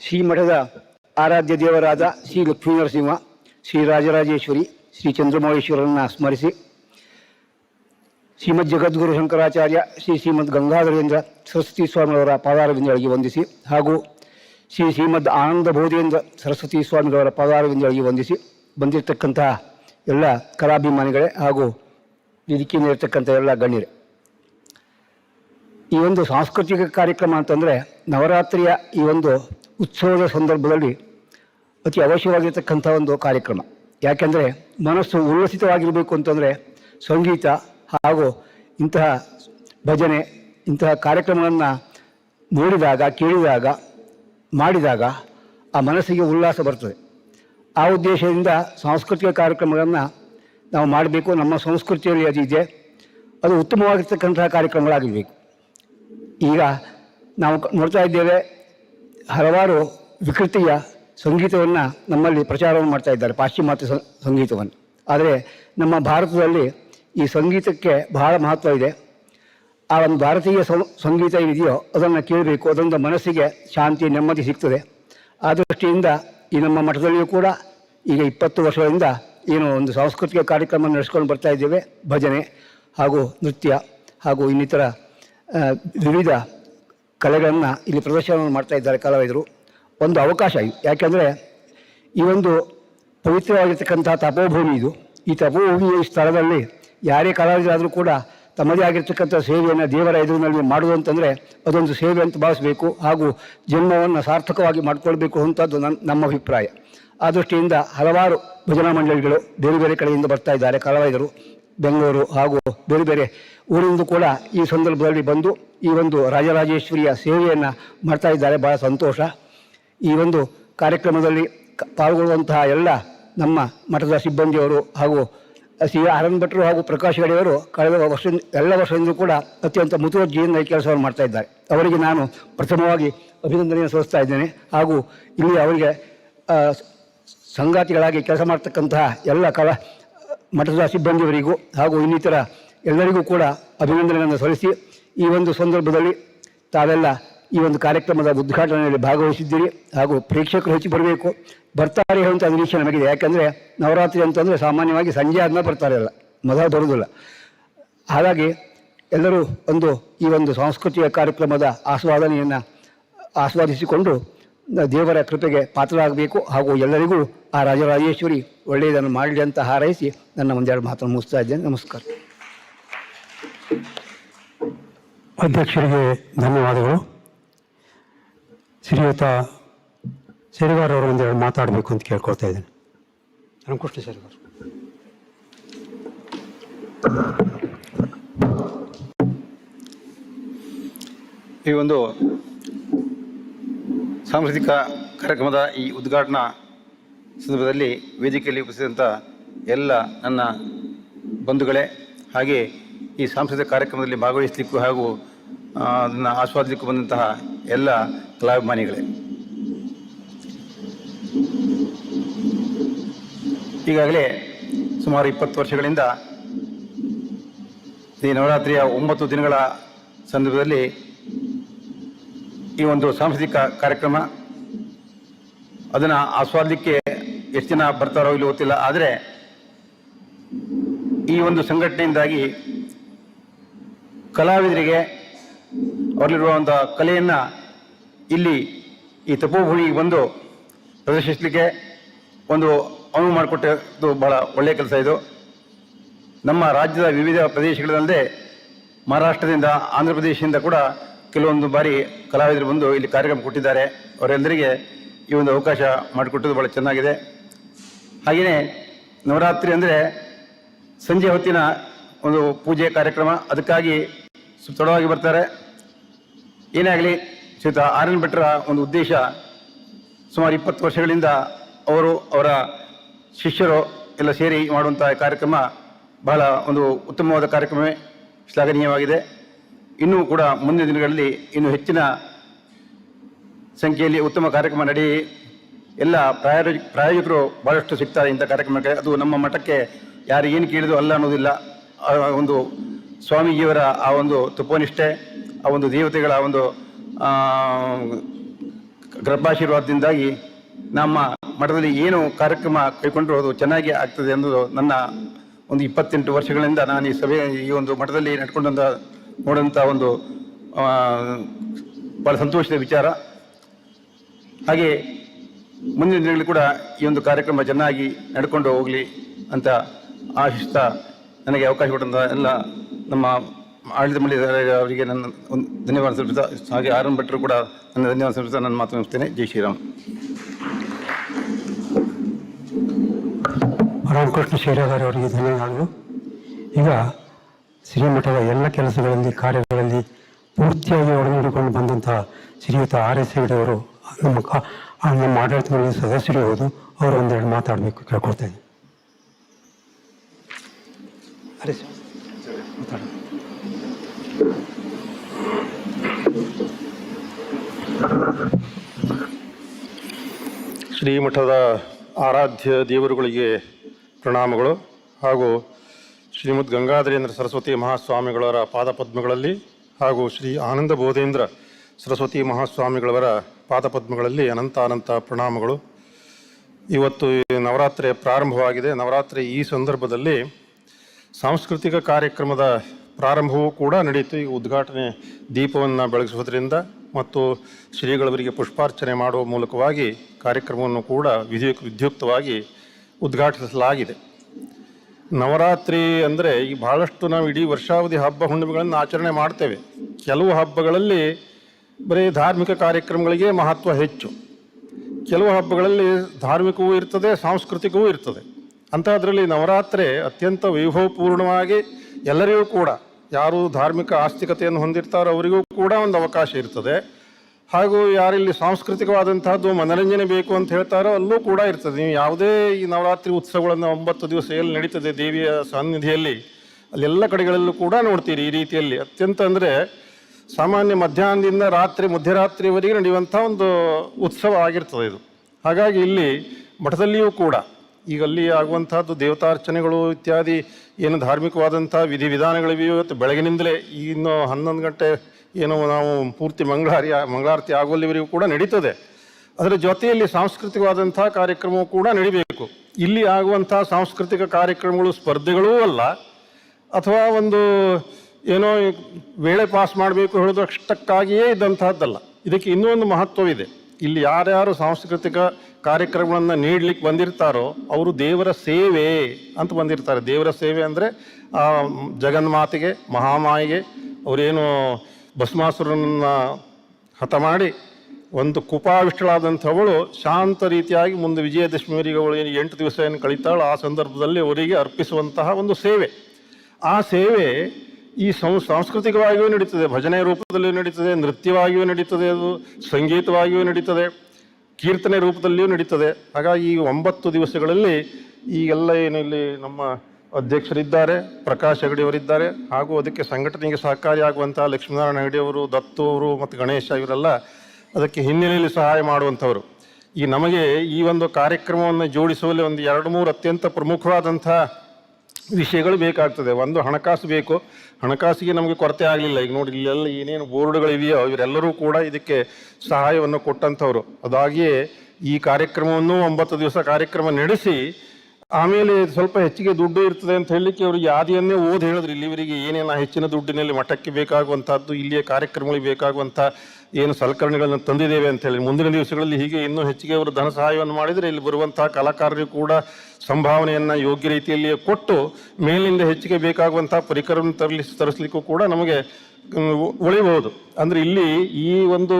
ಶ್ರೀ ಮಠದ ಆರಾಧ್ಯ ದೇವರಾದ ಶ್ರೀ ಲಕ್ಷ್ಮೀ ನರಸಿಂಹ ಶ್ರೀ ರಾಜರಾಜೇಶ್ವರಿ, ಶ್ರೀ ಚಂದ್ರಮೌಳೇಶ್ವರರನ್ನು ಸ್ಮರಿಸಿ ಶ್ರೀಮದ್ ಜಗದ್ಗುರು ಶಂಕರಾಚಾರ್ಯ ಶ್ರೀ ಶ್ರೀಮದ್ ಗಂಗಾಧರೇಂದ್ರ ಸರಸ್ವತಿ ಸ್ವಾಮಿಗಳವರ ಪಾದಾರವಿಂದಗಳಿಗೆ ವಂದಿಸಿ ಹಾಗೂ ಶ್ರೀ ಶ್ರೀಮದ್ ಆನಂದ ಬೋಧೇಂದ್ರ ಸರಸ್ವತಿ ಸ್ವಾಮಿಗಳವರ ಪಾದಾರವಿಂದಗಳಿಗೆ ವಂದಿಸಿ ಬಂದಿರತಕ್ಕಂತಹ ಎಲ್ಲ ಕಲಾಭಿಮಾನಿಗಳೇ ಹಾಗೂ ವೇದಿಕೆಯಲ್ಲಿರ್ತಕ್ಕಂಥ ಎಲ್ಲ ಗಣ್ಯರೇ. ಈ ಒಂದು ಸಾಂಸ್ಕೃತಿಕ ಕಾರ್ಯಕ್ರಮ ಅಂತಂದರೆ ನವರಾತ್ರಿಯ ಈ ಒಂದು ಉತ್ಸವದ ಸಂದರ್ಭದಲ್ಲಿ ಅತಿ ಅವಶ್ಯವಾಗಿರ್ತಕ್ಕಂಥ ಒಂದು ಕಾರ್ಯಕ್ರಮ. ಯಾಕೆಂದರೆ ಮನಸ್ಸು ಉಲ್ಲಸಿತವಾಗಿರಬೇಕು ಅಂತಂದರೆ ಸಂಗೀತ ಹಾಗೂ ಇಂತಹ ಭಜನೆ, ಇಂತಹ ಕಾರ್ಯಕ್ರಮಗಳನ್ನು ನೋಡಿದಾಗ, ಕೇಳಿದಾಗ, ಮಾಡಿದಾಗ ಆ ಮನಸ್ಸಿಗೆ ಉಲ್ಲಾಸ ಬರ್ತದೆ. ಆ ಉದ್ದೇಶದಿಂದ ಸಾಂಸ್ಕೃತಿಕ ಕಾರ್ಯಕ್ರಮಗಳನ್ನು ನಾವು ಮಾಡಬೇಕು. ನಮ್ಮ ಸಂಸ್ಕೃತಿಯಲ್ಲಿ ಅದು ಇದೆ. ಅದು ಉತ್ತಮವಾಗಿರ್ತಕ್ಕಂತಹ ಕಾರ್ಯಕ್ರಮಗಳಾಗಬೇಕು ಈಗ ನಾವು ನೋಡ್ತಾ ಇದ್ದೇವೆ, ಹಲವಾರು ವಿಕೃತಿಯ ಸಂಗೀತವನ್ನು ನಮ್ಮಲ್ಲಿ ಪ್ರಚಾರವನ್ನು ಮಾಡ್ತಾ ಇದ್ದಾರೆ. ಪಾಶ್ಚಿಮಾತ್ಯ ಸಂಗೀತವನ್ನು. ಆದರೆ ನಮ್ಮ ಭಾರತದಲ್ಲಿ ಈ ಸಂಗೀತಕ್ಕೆ ಬಹಳ ಮಹತ್ವ ಇದೆ. ಆ ಒಂದು ಭಾರತೀಯ ಸಂಗೀತ ಏನಿದೆಯೋ ಅದನ್ನು ಕೇಳಬೇಕು ಅದರಿಂದ ಮನಸ್ಸಿಗೆ ಶಾಂತಿ, ನೆಮ್ಮದಿ ಸಿಗ್ತದೆ. ಆ ದೃಷ್ಟಿಯಿಂದ ಈ ನಮ್ಮ ಮಠದಲ್ಲಿಯೂ ಕೂಡ ಈಗ ಇಪ್ಪತ್ತು ವರ್ಷಗಳಿಂದ ಏನು ಒಂದು ಸಾಂಸ್ಕೃತಿಕ ಕಾರ್ಯಕ್ರಮ ನಡೆಸ್ಕೊಂಡು ಬರ್ತಾ ಇದ್ದೇವೆ, ಭಜನೆ ಹಾಗೂ ನೃತ್ಯ ಹಾಗೂ ಇನ್ನಿತರ ವಿವಿಧ ಕಲೆಗಳನ್ನು ಇಲ್ಲಿ ಪ್ರದರ್ಶನವನ್ನು ಮಾಡ್ತಾ ಇದ್ದಾರೆ ಕಲಾವಿದರು. ಒಂದು ಅವಕಾಶ ಯಾಕೆಂದರೆ ಈ ಒಂದು ಪವಿತ್ರವಾಗಿರ್ತಕ್ಕಂಥ ತಪೋಭೂಮಿ ಇದು. ಈ ತಪೋಭೂಮಿಯ ಸ್ಥಳದಲ್ಲಿ ಯಾರೇ ಕಲಾವಿದರಾದರೂ ಕೂಡ ತಮ್ಮದೇ ಆಗಿರ್ತಕ್ಕಂಥ ಸೇವೆಯನ್ನು ದೇವರ ಎದುರಿನಲ್ಲಿ ಮಾಡುವುದು ಅಂತಂದರೆ ಅದೊಂದು ಸೇವೆ ಅಂತ ಭಾವಿಸಬೇಕು ಹಾಗೂ ಜನ್ಮವನ್ನು ಸಾರ್ಥಕವಾಗಿ ಮಾಡಿಕೊಳ್ಬೇಕು ಅಂತದ್ದು ನನ್ನ ನಮ್ಮ ಅಭಿಪ್ರಾಯ. ಆ ದೃಷ್ಟಿಯಿಂದ ಹಲವಾರು ಭಜನಾ ಮಂಡಳಿಗಳು ಬೇರೆ ಬೇರೆ ಕಡೆಯಿಂದ ಬರ್ತಾ ಇದ್ದಾರೆ ಕಲಾವಿದರು ಬೆಂಗಳೂರು ಹಾಗೂ ಬೇರೆ ಬೇರೆ ಊರಿಂದ ಕೂಡ ಈ ಸಂದರ್ಭದಲ್ಲಿ ಬಂದು ಈ ಒಂದು ರಾಜರಾಜೇಶ್ವರಿಯ ಸೇವೆಯನ್ನು ಮಾಡ್ತಾ ಇದ್ದಾರೆ. ಭಾಳ ಸಂತೋಷ. ಈ ಒಂದು ಕಾರ್ಯಕ್ರಮದಲ್ಲಿ ಪಾಲ್ಗೊಳ್ಳುವಂತಹ ಎಲ್ಲ ನಮ್ಮ ಮಠದ ಸಿಬ್ಬಂದಿಯವರು ಹಾಗೂ ಸಿ ಆರನ್ ಭಟ್ರು ಹಾಗೂ ಪ್ರಕಾಶ್ ಗಡಿಯವರು ಕಳೆದ ವರ್ಷ ಎಲ್ಲ ವರ್ಷದಿಂದ ಕೂಡ ಅತ್ಯಂತ ಮುತುವರ್ಜಿಯಿಂದ ಈ ಕೆಲಸವನ್ನು ಮಾಡ್ತಾ ಇದ್ದಾರೆ. ಅವರಿಗೆ ನಾನು ಪ್ರಥಮವಾಗಿ ಅಭಿನಂದನೆಯನ್ನು ಸಲ್ಲಿಸ್ತಾ ಇದ್ದೇನೆ. ಹಾಗೂ ಇಲ್ಲಿ ಅವರಿಗೆ ಸಂಗಾತಿಗಳಾಗಿ ಕೆಲಸ ಮಾಡ್ತಕ್ಕಂತಹ ಎಲ್ಲ ಕಲಾ, ಮಠದ ಸಿಬ್ಬಂದಿಯವರಿಗೂ ಹಾಗೂ ಇನ್ನಿತರ ಎಲ್ಲರಿಗೂ ಕೂಡ ಅಭಿನಂದನೆಗಳನ್ನು ಸಲ್ಲಿಸಿ ಈ ಒಂದು ಸಂದರ್ಭದಲ್ಲಿ ತಾವೆಲ್ಲ ಈ ಒಂದು ಕಾರ್ಯಕ್ರಮದ ಉದ್ಘಾಟನೆಯಲ್ಲಿ ಭಾಗವಹಿಸಿದ್ದೀರಿ ಹಾಗೂ ಪ್ರೇಕ್ಷಕರು ಹೆಚ್ಚು ಬರಬೇಕು. ಬರ್ತಾರೆ ಅಂತ ನಿರೀಕ್ಷೆ ನಮಗಿದೆ. ಯಾಕೆಂದರೆ ನವರಾತ್ರಿ ಅಂತಂದರೆ ಸಾಮಾನ್ಯವಾಗಿ ಸಂಜೆ ಆದ್ಮೇಲೆ ಬರ್ತಾರೆ ಅಲ್ಲ ಮೊದಲು ಬರೋದಿಲ್ಲ. ಹಾಗಾಗಿ ಎಲ್ಲರೂ ಒಂದು ಈ ಒಂದು ಸಾಂಸ್ಕೃತಿಕ ಕಾರ್ಯಕ್ರಮದ ಆಸ್ವಾದನೆಯನ್ನು ಆಸ್ವಾದಿಸಿಕೊಂಡು ದೇವರ ಕೃಪೆಗೆ ಪಾತ್ರರಾಗಬೇಕು ಹಾಗೂ ಎಲ್ಲರಿಗೂ ಆ ರಾಜರಾಜೇಶ್ವರಿ ಒಳ್ಳೆಯದನ್ನು ಮಾಡಲಿ ಅಂತ ಹಾರೈಸಿ ನನ್ನ ಒಂದೆರಡು ಮಾತನ್ನು ಮುಗಿಸ್ತಾ ಇದ್ದೇನೆ. ನಮಸ್ಕಾರ. ಅಧ್ಯಕ್ಷರಿಗೆ ಧನ್ಯವಾದಗಳು. ಶ್ರೀಯುತ ಶನಿವಾರ ಅವರು ಹೇಳಿ ಮಾತಾಡಬೇಕು ಅಂತ ಕೇಳ್ಕೊಳ್ತಾ ಇದ್ದೀನಿ. ರಾಮಕೃಷ್ಣ ಶನಿವಾರ ಈ ಒಂದು ಸಾಂಸ್ಕೃತಿಕ ಕಾರ್ಯಕ್ರಮದ ಈ ಉದ್ಘಾಟನಾ ಸಂದರ್ಭದಲ್ಲಿ ವೇದಿಕೆಯಲ್ಲಿ ಉಪಸ್ಥಿತ ಎಲ್ಲ ನನ್ನ ಬಂಧುಗಳೇ, ಹಾಗೆ ಈ ಸಾಂಸ್ಕೃತಿಕ ಕಾರ್ಯಕ್ರಮದಲ್ಲಿ ಭಾಗವಹಿಸಲಿಕ್ಕೂ ಹಾಗೂ ಅದನ್ನು ಆಸ್ವಾದಲಿಕ್ಕೂ ಬಂದಂತಹ ಎಲ್ಲ ಕಲಾಭಿಮಾನಿಗಳೇ ಈಗಾಗಲೇ ಸುಮಾರು ಇಪ್ಪತ್ತು ವರ್ಷಗಳಿಂದ ಈ ನವರಾತ್ರಿಯ ಒಂಬತ್ತು ದಿನಗಳ ಸಂದರ್ಭದಲ್ಲಿ ಈ ಒಂದು ಸಾಂಸ್ಕೃತಿಕ ಕಾರ್ಯಕ್ರಮ ಅದನ್ನು ಆಸ್ವಾದಲಿಕ್ಕೆ ಎಷ್ಟು ಜನ ಬರ್ತಾರೋ ಇಲ್ಲಿ ಗೊತ್ತಿಲ್ಲ, ಆದರೆ ಈ ಒಂದು ಸಂಘಟನೆಯಿಂದಾಗಿ ಕಲಾವಿದರಿಗೆ ಅವರಲ್ಲಿರುವಂಥ ಕಲೆಯನ್ನು ಇಲ್ಲಿ ಈ ತಪೋಭೂಮಿಗೆ ಬಂದು ಪ್ರದರ್ಶಿಸಲಿಕ್ಕೆ ಒಂದು ಅನುವು ಮಾಡಿಕೊಟ್ಟದ್ದು ಬಹಳ ಒಳ್ಳೆಯ ಕೆಲಸ ಇದು. ನಮ್ಮ ರಾಜ್ಯದ ವಿವಿಧ ಪ್ರದೇಶಗಳಲ್ಲದೆ ಮಹಾರಾಷ್ಟ್ರದಿಂದ ಆಂಧ್ರ ಪ್ರದೇಶದಿಂದ ಕೂಡ ಕೆಲವೊಂದು ಬಾರಿ ಕಲಾವಿದರು ಬಂದು ಇಲ್ಲಿ ಕಾರ್ಯಕ್ರಮ ಕೊಟ್ಟಿದ್ದಾರೆ. ಅವರೆಲ್ಲರಿಗೆ ಈ ಒಂದು ಅವಕಾಶ ಮಾಡಿಕೊಟ್ಟದ್ದು ಭಾಳ ಚೆನ್ನಾಗಿದೆ. ಹಾಗೆಯೇ ನವರಾತ್ರಿ ಅಂದರೆ ಸಂಜೆ ಹೊತ್ತಿನ ಒಂದು ಪೂಜೆ ಕಾರ್ಯಕ್ರಮ, ಅದಕ್ಕಾಗಿ ಸ್ವಲ್ಪ ಬರ್ತಾರೆ. ಏನೇ ಆಗಲಿ ಶ್ರೀಯುತ ಆರ್ ಎನ್ ಭಟ್ರ ಒಂದು ಉದ್ದೇಶ. ಸುಮಾರು ಇಪ್ಪತ್ತು ವರ್ಷಗಳಿಂದ ಅವರು, ಅವರ ಶಿಷ್ಯರು ಎಲ್ಲ ಸೇರಿ ಮಾಡುವಂಥ ಕಾರ್ಯಕ್ರಮ ಬಹಳ ಒಂದು ಉತ್ತಮವಾದ ಕಾರ್ಯಕ್ರಮವೇ, ಶ್ಲಾಘನೀಯವಾಗಿದೆ. ಇನ್ನೂ ಕೂಡ ಮುಂದಿನ ದಿನಗಳಲ್ಲಿ ಇನ್ನೂ ಹೆಚ್ಚಿನ ಸಂಖ್ಯೆಯಲ್ಲಿ ಉತ್ತಮ ಕಾರ್ಯಕ್ರಮ ನಡೆ, ಎಲ್ಲ ಪ್ರಾಯೋಜ, ಪ್ರಾಯೋಜಕರು ಭಾಳಷ್ಟು ಸಿಗ್ತಾರೆ ಇಂಥ ಕಾರ್ಯಕ್ರಮಕ್ಕೆ. ಅದು ನಮ್ಮ ಮಠಕ್ಕೆ ಯಾರು ಏನು ಕೇಳಿದ್ರು ಅಲ್ಲ ಅನ್ನೋದಿಲ್ಲ. ಒಂದು ಸ್ವಾಮೀಜಿಯವರ ಆ ಒಂದು ತಪೋನಿಷ್ಠೆ, ಆ ಒಂದು ದೇವತೆಗಳ ಒಂದು ಗರ್ಭಾಶೀರ್ವಾದದಿಂದಾಗಿ ನಮ್ಮ ಮಠದಲ್ಲಿ ಏನು ಕಾರ್ಯಕ್ರಮ ಕೈಗೊಂಡ್ರು ಅದು ಚೆನ್ನಾಗಿ ಆಗ್ತದೆ ಅನ್ನೋದು ನನ್ನ ಒಂದು ಇಪ್ಪತ್ತೆಂಟು ವರ್ಷಗಳಿಂದ ನಾನು ಈ ಸಭೆ, ಈ ಒಂದು ಮಠದಲ್ಲಿ ನಡ್ಕೊಂಡಂಥ ನೋಡಂಥ ಒಂದು ಭಾಳ ಸಂತೋಷದ ವಿಚಾರ. ಹಾಗೆ ಮುಂದಿನ ದಿನಗಳಲ್ಲಿ ಕೂಡ ಈ ಒಂದು ಕಾರ್ಯಕ್ರಮ ಚೆನ್ನಾಗಿ ನಡ್ಕೊಂಡು ಹೋಗಲಿ ಅಂತ ಆಶಿಸ್ತಾ ನನಗೆ ಅವಕಾಶ ಕೊಟ್ಟಂತ ಎಲ್ಲ ನಮ್ಮ ಆಡಳಿತ ಮಂಡಳಿ ಅವರಿಗೆ ನನ್ನ ಒಂದು ಧನ್ಯವಾದ ಸಲ್ಲಿಸ್ತಾ ಹಾಗೆ ಆರ್ ಎನ್ ಭಟ್ರು ಕೂಡ ನನ್ನ ಧನ್ಯವಾದ ಸಲ್ಲಿಸ್ತಾ ನನ್ನ ಮಾತು ಮುಗಿಸ್ತೇನೆ. ಜೈ ಶ್ರೀರಾಮ್. ರಾಮಕೃಷ್ಣ ಶೀಲಾಗಾರ್ ಅವರಿಗೆ ಧನ್ಯವಾದಗಳು. ಈಗ ಶ್ರೀಮಠದ ಎಲ್ಲ ಕೆಲಸಗಳಲ್ಲಿ, ಕಾರ್ಯಗಳಲ್ಲಿ ಪೂರ್ತಿಯಾಗಿ ಒಳಗೊಂಡಿಕೊಂಡು ಬಂದಂಥ ಶ್ರೀಯುತ ಆರ್ ಎಸ್ ಹೆಗಡೆ ಅವರು ನಮ್ಮ ಕಾ ನಮ್ಮ ಆಡಳಿತ ಮಂಡಳಿ ಸದಸ್ಯರು ಹೌದು ಅವರು ಒಂದೆರಡು ಮಾತಾಡಬೇಕು, ಕೇಳ್ಕೊಳ್ತಾ ಇದ್ದೀನಿ ಅರೆ ಸರ್ ಮಾತಾಡಿ ಶ್ರೀಮಠದ ಆರಾಧ್ಯ ದೇವರುಗಳಿಗೆ ಪ್ರಣಾಮಗಳು ಹಾಗೂ ಶ್ರೀಮದ್ ಗಂಗಾಧರೇಂದ್ರ ಸರಸ್ವತಿ ಮಹಾಸ್ವಾಮಿಗಳವರ ಪಾದಪದ್ಮಗಳಲ್ಲಿ ಹಾಗೂ ಶ್ರೀ ಆನಂದ ಬೋಧೇಂದ್ರ ಸರಸ್ವತಿ ಮಹಾಸ್ವಾಮಿಗಳವರ ಪಾದಪದ್ಮಗಳಲ್ಲಿ ಅನಂತ ಅನಂತ ಪ್ರಣಾಮಗಳು. ಇವತ್ತು ನವರಾತ್ರಿ ಪ್ರಾರಂಭವಾಗಿದೆ. ನವರಾತ್ರಿ ಈ ಸಂದರ್ಭದಲ್ಲಿ ಸಾಂಸ್ಕೃತಿಕ ಕಾರ್ಯಕ್ರಮದ ಪ್ರಾರಂಭವೂ ಕೂಡ ನಡೆಯಿತು. ಈ ಉದ್ಘಾಟನೆ ದೀಪವನ್ನು ಬೆಳಗಿಸುವುದರಿಂದ ಮತ್ತು ಶ್ರೀಗಳವರಿಗೆ ಪುಷ್ಪಾರ್ಚನೆ ಮಾಡುವ ಮೂಲಕವಾಗಿ ಕಾರ್ಯಕ್ರಮವನ್ನು ಕೂಡ ವಿಧಿಯು ವಿಧ್ಯುಕ್ತವಾಗಿ ಉದ್ಘಾಟಿಸಲಾಗಿದೆ. ನವರಾತ್ರಿ ಅಂದರೆ ಈ ಬಹಳಷ್ಟು ನಾವು ಇಡೀ ವರ್ಷಾವಧಿ ಹಬ್ಬ ಹುಣ್ಣಿಮೆಗಳನ್ನು ಆಚರಣೆ ಮಾಡ್ತೇವೆ. ಕೆಲವು ಹಬ್ಬಗಳಲ್ಲಿ ಬರೀ ಧಾರ್ಮಿಕ ಕಾರ್ಯಕ್ರಮಗಳಿಗೆ ಮಹತ್ವ ಹೆಚ್ಚು. ಕೆಲವು ಹಬ್ಬಗಳಲ್ಲಿ ಧಾರ್ಮಿಕವೂ ಇರ್ತದೆ, ಸಾಂಸ್ಕೃತಿಕವೂ ಇರ್ತದೆ. ಅಂಥದ್ರಲ್ಲಿ ನವರಾತ್ರಿ ಅತ್ಯಂತ ವೈಭವಪೂರ್ಣವಾಗಿ ಎಲ್ಲರಿಗೂ ಕೂಡ ಯಾರು ಧಾರ್ಮಿಕ ಆಸ್ತಿಕತೆಯನ್ನು ಹೊಂದಿರ್ತಾರೋ ಅವರಿಗೂ ಕೂಡ ಒಂದು ಅವಕಾಶ ಇರ್ತದೆ. ಹಾಗೂ ಯಾರಿಲ್ಲಿ ಸಾಂಸ್ಕೃತಿಕವಾದಂತಹದ್ದು ಮನರಂಜನೆ ಬೇಕು ಅಂತ ಹೇಳ್ತಾರೋ ಅಲ್ಲೂ ಕೂಡ ಇರ್ತದೆ. ನೀವು ಯಾವುದೇ ಈ ನವರಾತ್ರಿ ಉತ್ಸವಗಳನ್ನು ಒಂಬತ್ತು ದಿವಸ ಎಲ್ಲಿ ನಡೀತದೆ ದೇವಿಯ ಸಾನ್ನಿಧಿಯಲ್ಲಿ, ಅಲ್ಲೆಲ್ಲ ಕಡೆಗಳಲ್ಲೂ ಕೂಡ ನೋಡ್ತೀರಿ ಈ ರೀತಿಯಲ್ಲಿ. ಅತ್ಯಂತ ಅಂದರೆ ಸಾಮಾನ್ಯ ಮಧ್ಯಾಹ್ನದಿಂದ ರಾತ್ರಿ, ಮಧ್ಯರಾತ್ರಿವರೆಗೆ ನಡೆಯುವಂಥ ಒಂದು ಉತ್ಸವ ಆಗಿರ್ತದೆ ಇದು. ಹಾಗಾಗಿ ಇಲ್ಲಿ ಮಠದಲ್ಲಿಯೂ ಕೂಡ ಈಗ ಅಲ್ಲಿ ಆಗುವಂತಹದ್ದು ದೇವತಾರ್ಚನೆಗಳು ಇತ್ಯಾದಿ ಏನು ಧಾರ್ಮಿಕವಾದಂಥ ವಿಧಿವಿಧಾನಗಳಿವೆಯೋ ಇವತ್ತು ಬೆಳಗಿನಿಂದಲೇ ಇನ್ನು ಹನ್ನೊಂದು ಗಂಟೆ ಏನು ನಾವು ಪೂರ್ತಿ ಮಂಗಳಾರಿ ಮಂಗಳಾರತಿ ಆಗುವಲ್ಲಿವರೆಗೂ ಕೂಡ ನಡೀತದೆ. ಅದರ ಜೊತೆಯಲ್ಲಿ ಸಾಂಸ್ಕೃತಿಕವಾದಂಥ ಕಾರ್ಯಕ್ರಮವೂ ಕೂಡ ನಡಿಬೇಕು. ಇಲ್ಲಿ ಆಗುವಂಥ ಸಾಂಸ್ಕೃತಿಕ ಕಾರ್ಯಕ್ರಮಗಳು ಸ್ಪರ್ಧೆಗಳೂ ಅಲ್ಲ. ಅಥವಾ ಒಂದು ಏನೋ ವೇಳೆ ಪಾಸ್ ಮಾಡಬೇಕು ಹೇಳೋದು ಅಷ್ಟಕ್ಕಾಗಿಯೇ ಇದ್ದಂತಹದ್ದಲ್ಲ. ಇದಕ್ಕೆ ಇನ್ನೂ ಒಂದು ಮಹತ್ವವಿದೆ. ಇಲ್ಲಿ ಯಾರ್ಯಾರು ಸಾಂಸ್ಕೃತಿಕ ಕಾರ್ಯಕ್ರಮಗಳನ್ನು ನೀಡ್ಲಿಕ್ಕೆ ಬಂದಿರ್ತಾರೋ ಅವರು ದೇವರ ಸೇವೆ ಅಂತ ಬಂದಿರ್ತಾರೆ. ದೇವರ ಸೇವೆ ಅಂದರೆ ಜಗನ್ಮಾತೆಗೆ, ಮಹಾಮಾಯಿಗೆ ಅವರೇನು ಭಸ್ಮಾಸುರನನ್ನು ಹತ ಮಾಡಿ ಒಂದು ಕುಪಾವಿಷ್ಟಳಾದಂಥವಳು ಶಾಂತ ರೀತಿಯಾಗಿ ಮುಂದೆ ವಿಜಯದಶಮಿಯವರಿಗೆ ಅವಳು ಏನು ಎಂಟು ದಿವಸ ಏನು ಕಳೀತಾಳೋ ಆ ಸಂದರ್ಭದಲ್ಲಿ ಅವರಿಗೆ ಅರ್ಪಿಸುವಂತಹ ಒಂದು ಸೇವೆ. ಆ ಸೇವೆ ಈ ಸಂ, ಸಾಂಸ್ಕೃತಿಕವಾಗಿಯೂ ನಡೀತದೆ, ಭಜನೆ ರೂಪದಲ್ಲಿಯೂ ನಡೀತದೆ, ನೃತ್ಯವಾಗಿಯೂ ನಡೀತದೆ, ಅದು ಸಂಗೀತವಾಗಿಯೂ ನಡೀತದೆ, ಕೀರ್ತನೆ ರೂಪದಲ್ಲಿಯೂ ನಡೀತದೆ. ಹಾಗಾಗಿ ಈ ಒಂಬತ್ತು ದಿವಸಗಳಲ್ಲಿ ಈ ಎಲ್ಲ ಏನು ಇಲ್ಲಿ ನಮ್ಮ ಅಧ್ಯಕ್ಷರಿದ್ದಾರೆ, ಪ್ರಕಾಶ್ ಹೆಗಡೆಯವರಿದ್ದಾರೆ ಹಾಗೂ ಅದಕ್ಕೆ ಸಂಘಟನೆಗೆ ಸಹಕಾರಿಯಾಗುವಂತಹ ಲಕ್ಷ್ಮೀನಾರಾಯಣ ಹೆಗಡೆಯವರು ದತ್ತು ಅವರು ಮತ್ತು ಗಣೇಶ ಇವರೆಲ್ಲ ಅದಕ್ಕೆ ಹಿನ್ನೆಲೆಯಲ್ಲಿ ಸಹಾಯ ಮಾಡುವಂಥವರು. ಈ ನಮಗೆ ಈ ಒಂದು ಕಾರ್ಯಕ್ರಮವನ್ನು ಜೋಡಿಸುವಲ್ಲಿ ಒಂದು ಎರಡು ಮೂರು ಅತ್ಯಂತ ಪ್ರಮುಖವಾದಂಥ ವಿಷಯಗಳು ಬೇಕಾಗ್ತದೆ. ಒಂದು ಹಣಕಾಸು ಬೇಕು. ಹಣಕಾಸಿಗೆ ನಮಗೆ ಕೊರತೆ ಆಗಲಿಲ್ಲ. ಈಗ ನೋಡಿ, ಇಲ್ಲೆಲ್ಲ ಏನೇನು ಬೋರ್ಡ್ಗಳಿವೆಯೋ ಇವರೆಲ್ಲರೂ ಕೂಡ ಇದಕ್ಕೆ ಸಹಾಯವನ್ನು ಕೊಟ್ಟಂಥವ್ರು. ಅದಾಗಿಯೇ ಈ ಕಾರ್ಯಕ್ರಮವನ್ನು ಒಂಬತ್ತು ದಿವಸ ಕಾರ್ಯಕ್ರಮ ನಡೆಸಿ, ಆಮೇಲೆ ಸ್ವಲ್ಪ ಹೆಚ್ಚಿಗೆ ದುಡ್ಡು ಇರ್ತದೆ ಅಂತ ಹೇಳಲಿಕ್ಕೆ ಅವರು ಯಾದಿಯನ್ನೇ ಓದಿ ಹೇಳಿದ್ರು. ಇಲ್ಲಿವರಿಗೆ ಏನೇನು ಹೆಚ್ಚಿನ ದುಡ್ಡಿನಲ್ಲಿ ಮಠಕ್ಕೆ ಬೇಕಾಗುವಂಥದ್ದು, ಇಲ್ಲಿಯ ಕಾರ್ಯಕ್ರಮಗಳಿಗೆ ಬೇಕಾಗುವಂಥ ಏನು ಸಲಕರಣೆಗಳನ್ನು ತಂದಿದ್ದೇವೆ ಅಂತ ಹೇಳಿ. ಮುಂದಿನ ದಿವಸಗಳಲ್ಲಿ ಹೀಗೆ ಇನ್ನೂ ಹೆಚ್ಚಿಗೆ ಅವರು ಧನ ಸಹಾಯವನ್ನು ಮಾಡಿದರೆ ಇಲ್ಲಿ ಬರುವಂತಹ ಕಲಾಕಾರರಿಗೂ ಕೂಡ ಸಂಭಾವನೆಯನ್ನು ಯೋಗ್ಯ ರೀತಿಯಲ್ಲಿ ಕೊಟ್ಟು ಮೇಲಿನಿಂದ ಹೆಚ್ಚಿಗೆ ಬೇಕಾಗುವಂತಹ ಪರಿಕರವನ್ನು ತರಲಿ, ತರಿಸಲಿಕ್ಕೂ ಕೂಡ ನಮಗೆ ಉಳಿಯಬಹುದು. ಅಂದರೆ ಇಲ್ಲಿ ಈ ಒಂದು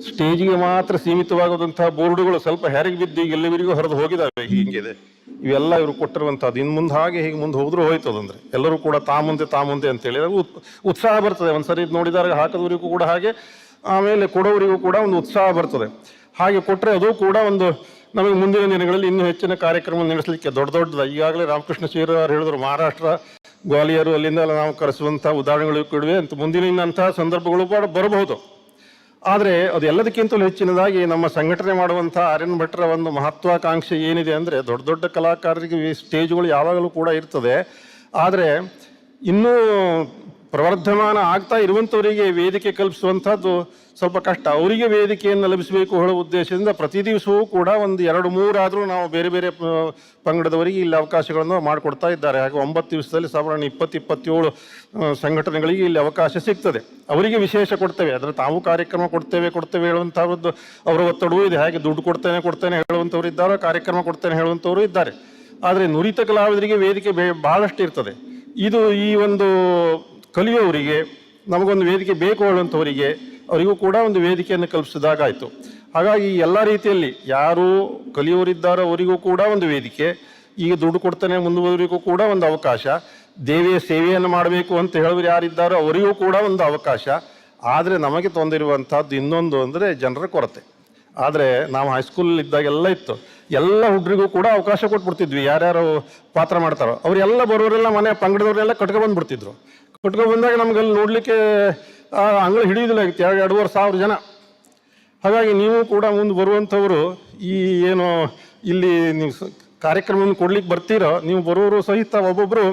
ಸ್ಟೇಜಿಗೆ ಮಾತ್ರ ಸೀಮಿತವಾಗುವಂತಹ ಬೋರ್ಡುಗಳು ಸ್ವಲ್ಪ ಹೆರಿಗೆ ಬಿದ್ದು ಈಗ ಎಲ್ಲವರಿಗೂ ಹರಿದು ಹೋಗಿದ್ದಾವೆ ಹೀಗಿದೆ. ಇವೆಲ್ಲ ಇವರು ಕೊಟ್ಟಿರುವಂಥದ್ದು ಇನ್ನು ಮುಂದೆ ಹಾಗೆ ಹೀಗೆ ಮುಂದೆ ಹೋದ್ರೂ ಹೋಯ್ತದಂದ್ರೆ ಎಲ್ಲರೂ ಕೂಡ ತಾ ಮುಂದೆ ತಾ ಮುಂದೆ ಅಂತೇಳಿ. ಉತ್- ಉತ್ಸಾಹ ಬರ್ತದೆ. ಒಂದ್ಸರಿ ಇದು ನೋಡಿದಾಗ ಹಾಕಿದವರಿಗೂ ಕೂಡ ಹಾಗೆ ಆಮೇಲೆ ಕೊಡೋರಿಗೂ ಕೂಡ ಒಂದು ಉತ್ಸಾಹ ಬರ್ತದೆ. ಹಾಗೆ ಕೊಟ್ಟರೆ ಅದು ಕೂಡ ಒಂದು ನಮಗೆ ಮುಂದಿನ ದಿನಗಳಲ್ಲಿ ಇನ್ನೂ ಹೆಚ್ಚಿನ ಕಾರ್ಯಕ್ರಮ ನಡೆಸಲಿಕ್ಕೆ ದೊಡ್ಡ ದೊಡ್ಡದ. ಈಗಾಗಲೇ ರಾಮಕೃಷ್ಣ ಶಿವರ ಹೇಳಿದ್ರು, ಮಹಾರಾಷ್ಟ್ರ ಗ್ವಾಲಿಯರು ಅಲ್ಲಿಂದ ನಾವು ಕರೆಸುವಂಥ ಉದಾಹರಣೆಗಳು ಕೊಡುವೆ ಅಂತ ಮುಂದಿನ ಇನ್ನಂತಹ ಸಂದರ್ಭಗಳು ಕೂಡ ಬರಬಹುದು. ಆದರೆ ಅದು ಎಲ್ಲದಕ್ಕಿಂತಲೂ ಹೆಚ್ಚಿನದಾಗಿ ನಮ್ಮ ಸಂಘಟನೆ ಮಾಡುವಂಥ ಆರ್ಯನ್ ಭಟ್ರ ಒಂದು ಮಹತ್ವಾಕಾಂಕ್ಷೆ ಏನಿದೆ ಅಂದರೆ ದೊಡ್ಡ ದೊಡ್ಡ ಕಲಾಕಾರರಿಗೆ ಸ್ಟೇಜ್ಗಳು ಯಾವಾಗಲೂ ಕೂಡ ಇರ್ತದೆ. ಆದರೆ ಇನ್ನೂ ಪ್ರವರ್ಧಮಾನ ಆಗ್ತಾ ಇರುವಂಥವರಿಗೆ ವೇದಿಕೆ ಕಲ್ಪಿಸುವಂಥದ್ದು ಸ್ವಲ್ಪ ಕಷ್ಟ. ಅವರಿಗೆ ವೇದಿಕೆಯನ್ನು ಲಭಿಸಬೇಕು ಹೇಳೋ ಉದ್ದೇಶದಿಂದ ಪ್ರತಿ ದಿವಸವೂ ಕೂಡ ಒಂದು ಎರಡು ಮೂರಾದರೂ ನಾವು ಬೇರೆ ಬೇರೆ ಪಂಗಡದವರಿಗೆ ಇಲ್ಲಿ ಅವಕಾಶಗಳನ್ನು ಮಾಡಿಕೊಡ್ತಾ ಇದ್ದಾರೆ. ಹಾಗೆ ಒಂಬತ್ತು ದಿವಸದಲ್ಲಿ ಸಾಧಾರಣ ಇಪ್ಪತ್ತು, ಇಪ್ಪತ್ತೇಳು ಸಂಘಟನೆಗಳಿಗೆ ಇಲ್ಲಿ ಅವಕಾಶ ಸಿಗ್ತದೆ. ಅವರಿಗೆ ವಿಶೇಷ ಕೊಡ್ತೇವೆ. ಅದರ ತಾವು ಕಾರ್ಯಕ್ರಮ ಕೊಡ್ತೇವೆ ಕೊಡ್ತೇವೆ ಹೇಳುವಂಥದ್ದು ಅವರ ಒತ್ತಡವೂ ಇದೆ. ಹಾಗೆ ದುಡ್ಡು ಕೊಡ್ತೇನೆ ಕೊಡ್ತೇನೆ ಹೇಳುವಂಥವ್ರು ಇದ್ದಾರೆ, ಕಾರ್ಯಕ್ರಮ ಕೊಡ್ತೇನೆ ಹೇಳುವಂಥವ್ರು ಇದ್ದಾರೆ. ಆದರೆ ನುರಿತ ಕಲಾವಿದರಿಗೆ ವೇದಿಕೆ ಬಹಳಷ್ಟು ಇರ್ತದೆ ಇದು ಈ ಒಂದು ಕಲಿಯೋವರಿಗೆ ನಮಗೊಂದು ವೇದಿಕೆ ಬೇಕು ಹೇಳುವಂಥವರಿಗೆ ಅವರಿಗೂ ಕೂಡ ಒಂದು ವೇದಿಕೆಯನ್ನು ಕಲ್ಪಿಸಿದಾಗಾಯಿತು. ಹಾಗಾಗಿ ಎಲ್ಲ ರೀತಿಯಲ್ಲಿ ಯಾರು ಕಲಿಯೋರಿದ್ದಾರೋ ಅವರಿಗೂ ಕೂಡ ಒಂದು ವೇದಿಕೆ, ಈಗ ದುಡ್ಡು ಕೊಡ್ತಾನೆ ಮುಂದುವರಿಗೂ ಕೂಡ ಒಂದು ಅವಕಾಶ, ದೇವಿಯ ಸೇವೆಯನ್ನು ಮಾಡಬೇಕು ಅಂತ ಹೇಳೋರು ಯಾರಿದ್ದಾರೋ ಅವರಿಗೂ ಕೂಡ ಒಂದು ಅವಕಾಶ. ಆದರೆ ನಮಗೆ ತೊಂದಿರುವಂಥದ್ದು ಇನ್ನೊಂದು ಅಂದರೆ ಜನರ ಕೊರತೆ. ಆದರೆ ನಾವು ಹೈಸ್ಕೂಲ್ ಇದ್ದಾಗೆಲ್ಲ ಇತ್ತು. ಎಲ್ಲ ಹುಡ್ರಿಗೂ ಕೂಡ ಅವಕಾಶ ಕೊಟ್ಬಿಡ್ತಿದ್ವಿ. ಯಾರ್ಯಾರು ಪಾತ್ರ ಮಾಡ್ತಾರೋ, ಅವರೆಲ್ಲ ಬರೋರೆಲ್ಲ ಮನೆ ಪಂಗಡದವರೆಲ್ಲ ಕಟ್ಕೊಂಡು ಬಂದ್ಬಿಡ್ತಿದ್ರು. ಕಟ್ಕೊ ಬಂದಾಗ ನಮ್ಗೆ ಅಲ್ಲಿ ನೋಡಲಿಕ್ಕೆ ಅಂಗಳ ಹಿಡಿಯೋದಿಲ್ಲ ಆಗಿತ್ತು ಎರಡು ಎರಡೂವರೆ ಸಾವಿರ ಜನ. ಹಾಗಾಗಿ ನೀವು ಕೂಡ ಮುಂದೆ ಬರುವಂಥವರು ಈ ಏನು ಇಲ್ಲಿ ನೀವು ಕಾರ್ಯಕ್ರಮವನ್ನು ಕೊಡ್ಲಿಕ್ಕೆ ಬರ್ತೀರೋ, ನೀವು ಬರೋರು ಸಹಿತ ಒಬ್ಬೊಬ್ಬರು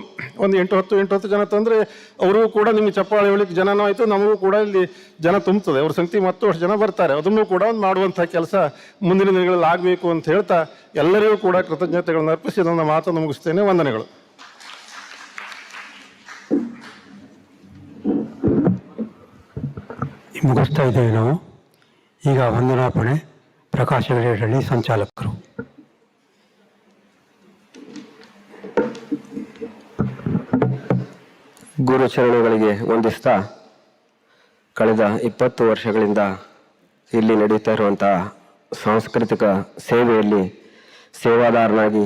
ಒಂದು ಎಂಟು ಹತ್ತು ಎಂಟು ಹತ್ತು ಜನ ತಂದರೆ ಅವರಿಗೂ ಕೂಡ ನಿಮಗೆ ಚಪ್ಪಾಳೆ ಹೇಳಿಕ್ ಜನನೂ ಆಯಿತು, ನಮಗೂ ಕೂಡ ಇಲ್ಲಿ ಜನ ತುಂಬುತ್ತದೆ. ಅವ್ರ ಸಂಗತಿ ಮತ್ತಷ್ಟು ಜನ ಬರ್ತಾರೆ. ಅದನ್ನು ಕೂಡ ಒಂದು ಮಾಡುವಂಥ ಕೆಲಸ ಮುಂದಿನ ದಿನಗಳಲ್ಲಿ ಆಗಬೇಕು ಅಂತ ಹೇಳ್ತಾ ಎಲ್ಲರಿಗೂ ಕೂಡ ಕೃತಜ್ಞತೆಗಳನ್ನು ಅರ್ಪಿಸಿ, ನನ್ನ ಮಾತನ್ನು ಮುಗಿಸ್ತೇನೆ. ವಂದನೆಗಳು. ಮುಗಿಸ್ತಾ ಇದ್ದೇವೆ ನಾವು? ಈಗ ವಂದನಾಪಣೆ ಪ್ರಕಾಶ ಹೆಗಡೆಹಳ್ಳಿ ಸಂಚಾಲಕರು. ಗುರುಚರಣೆಗಳಿಗೆ ವಂದಿಸ್ತಾ ಕಳೆದ ಇಪ್ಪತ್ತು ವರ್ಷಗಳಿಂದ ಇಲ್ಲಿ ನಡೀತಾ ಇರುವಂತಹ ಸಾಂಸ್ಕೃತಿಕ ಸೇವೆಯಲ್ಲಿ ಸೇವಾದಾರನಾಗಿ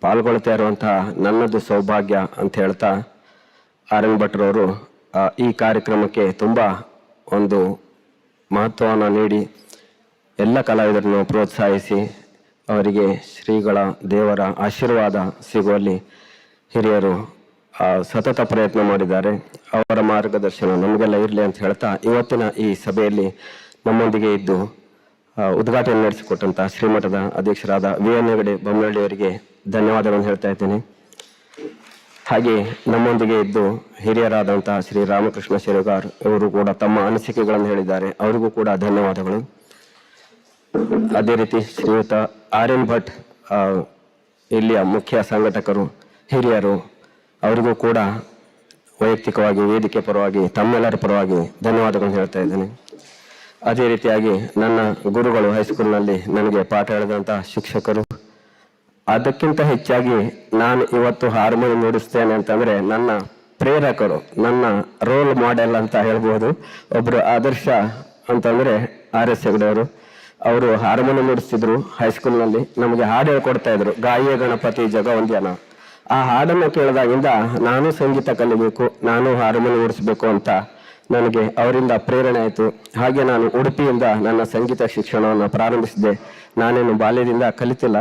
ಪಾಲ್ಗೊಳ್ತಾ ಇರುವಂತಹ ನನ್ನದು ಸೌಭಾಗ್ಯ ಅಂತ ಹೇಳ್ತಾ ಆರ್ ಎನ್ ಭಟ್ರವರು ಈ ಕಾರ್ಯಕ್ರಮಕ್ಕೆ ತುಂಬ ಒಂದು ಮಹತ್ವವನ್ನು ನೀಡಿ ಎಲ್ಲ ಕಲಾವಿದರನ್ನು ಪ್ರೋತ್ಸಾಹಿಸಿ ಅವರಿಗೆ ಶ್ರೀಗಳ ದೇವರ ಆಶೀರ್ವಾದ ಸಿಗುವಲ್ಲಿ ಹಿರಿಯರು ಸತತ ಪ್ರಯತ್ನ ಮಾಡಿದ್ದಾರೆ. ಅವರ ಮಾರ್ಗದರ್ಶನ ನಮಗೆಲ್ಲ ಇರಲಿ ಅಂತ ಹೇಳ್ತಾ ಇವತ್ತಿನ ಈ ಸಭೆಯಲ್ಲಿ ನಮ್ಮೊಂದಿಗೆ ಇದ್ದು ಉದ್ಘಾಟನೆ ನಡೆಸಿಕೊಟ್ಟಂತಹ ಶ್ರೀಮಠದ ಅಧ್ಯಕ್ಷರಾದ ವಿ ಎನ್ ಹೆಗಡೆ ಬೊಮ್ಮನಹಳ್ಳಿಯವರಿಗೆ ಧನ್ಯವಾದಗಳನ್ನು ಹೇಳ್ತಾ ಇದ್ದೇನೆ. ಹಾಗೆ ನಮ್ಮೊಂದಿಗೆ ಇದ್ದು ಹಿರಿಯರಾದಂತಹ ಶ್ರೀ ರಾಮಕೃಷ್ಣ ಶಿರಗಾರ್ ಇವರು ಕೂಡ ತಮ್ಮ ಅನಿಸಿಕೆಗಳನ್ನು ಹೇಳಿದ್ದಾರೆ. ಅವರಿಗೂ ಕೂಡ ಧನ್ಯವಾದಗಳು. ಅದೇ ರೀತಿ ಶ್ರೀಯುತ ಆರ್ ಎನ್ ಭಟ್ ಇಲ್ಲಿಯ ಮುಖ್ಯ ಸಂಘಟಕರು, ಹಿರಿಯರು, ಅವರಿಗೂ ಕೂಡ ವೈಯಕ್ತಿಕವಾಗಿ, ವೇದಿಕೆ ಪರವಾಗಿ, ತಮ್ಮೆಲ್ಲರ ಪರವಾಗಿ ಧನ್ಯವಾದಗಳನ್ನು ಹೇಳ್ತಾ ಇದ್ದೇನೆ. ಅದೇ ರೀತಿಯಾಗಿ ನನ್ನ ಗುರುಗಳು ಹೈಸ್ಕೂಲ್ನಲ್ಲಿ ನನಗೆ ಪಾಠ ಹೇಳಿದಂತಹ ಶಿಕ್ಷಕರು ಅದಕ್ಕಿಂತ ಹೆಚ್ಚಾಗಿ ನಾನು ಇವತ್ತು ಹಾರ್ಮೋನಿಯಂ ನುಡಿಸ್ತೇನೆ ಅಂತಂದ್ರೆ ನನ್ನ ಪ್ರೇರಕರು, ನನ್ನ ರೋಲ್ ಮಾಡೆಲ್ ಅಂತ ಹೇಳ್ಬೋದು. ಒಬ್ಬರು ಆದರ್ಶ ಅಂತಂದ್ರೆ ಆರ್ ಎಸ್ ಹೆಗಡೆಯವರು. ಅವರು ಹಾರ್ಮೋನಿಯಂ ನುಡಿಸ್ತಿದ್ರು ಹೈಸ್ಕೂಲ್ನಲ್ಲಿ ನಮಗೆ ಹಾಡು ಹೇಳ್ಕೊಡ್ತಾ ಇದ್ರು ಗಾಯಿಯ ಗಣಪತಿ ಜಗವಂದ್ಯನ ಆ ಹಾಡನ್ನು ಕೇಳಿದಾಗಿಂದ ನಾನು ಸಂಗೀತ ಕಲಿಬೇಕು, ನಾನು ಹಾರ್ಮೋನಿಯಂ ನುಡಿಸ್ಬೇಕು ಅಂತ ನನಗೆ ಅವರಿಂದ ಪ್ರೇರಣೆ ಆಯಿತು. ಹಾಗೆ ನಾನು ಉಡುಪಿಯಿಂದ ನನ್ನ ಸಂಗೀತ ಶಿಕ್ಷಣವನ್ನು ಪ್ರಾರಂಭಿಸಿದೆ ನಾನೇನು ಬಾಲ್ಯದಿಂದ ಕಲಿತಿಲ್ಲ.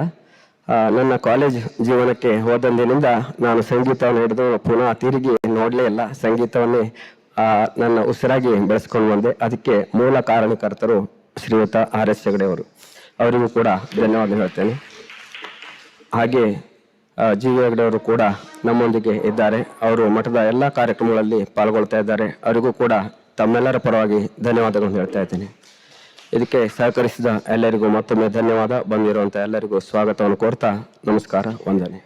ನನ್ನ ಕಾಲೇಜ್ ಜೀವನಕ್ಕೆ ಹೋದಂದಿನಿಂದ ನಾನು ಸಂಗೀತವನ್ನು ಹಿಡಿದು ಪುನಃ ತಿರುಗಿ ನೋಡಲೇ ಇಲ್ಲ. ಸಂಗೀತವನ್ನೇ ನನ್ನ ಉಸಿರಾಗಿ ಬೆಳೆಸ್ಕೊಂಡು ಬಂದೆ. ಅದಕ್ಕೆ ಮೂಲ ಕಾರಣಕರ್ತರು ಶ್ರೀಯುತ ಆರ್ ಎಸ್ ಹೆಗಡೆ ಅವರು. ಅವರಿಗೂ ಕೂಡ ಧನ್ಯವಾದ ಹೇಳ್ತೇನೆ. ಹಾಗೆ ಜಿ ವಿ ಹೆಗಡೆ ಅವರು ಕೂಡ ನಮ್ಮೊಂದಿಗೆ ಇದ್ದಾರೆ. ಅವರು ಮಠದ ಎಲ್ಲ ಕಾರ್ಯಕ್ರಮಗಳಲ್ಲಿ ಪಾಲ್ಗೊಳ್ತಾ ಇದ್ದಾರೆ. ಅವರಿಗೂ ಕೂಡ ತಮ್ಮೆಲ್ಲರ ಪರವಾಗಿ ಧನ್ಯವಾದಗಳನ್ನು ಹೇಳ್ತಾ ಇದ್ದೇನೆ. ಇದಕ್ಕೆ ಸಹಕರಿಸಿದ ಎಲ್ಲರಿಗೂ ಮತ್ತೊಮ್ಮೆ ಧನ್ಯವಾದ. ಬಂದಿರುವಂಥ ಎಲ್ಲರಿಗೂ ಸ್ವಾಗತವನ್ನು ಕೋರ್ತಾ ನಮಸ್ಕಾರ ವಂದನೆ.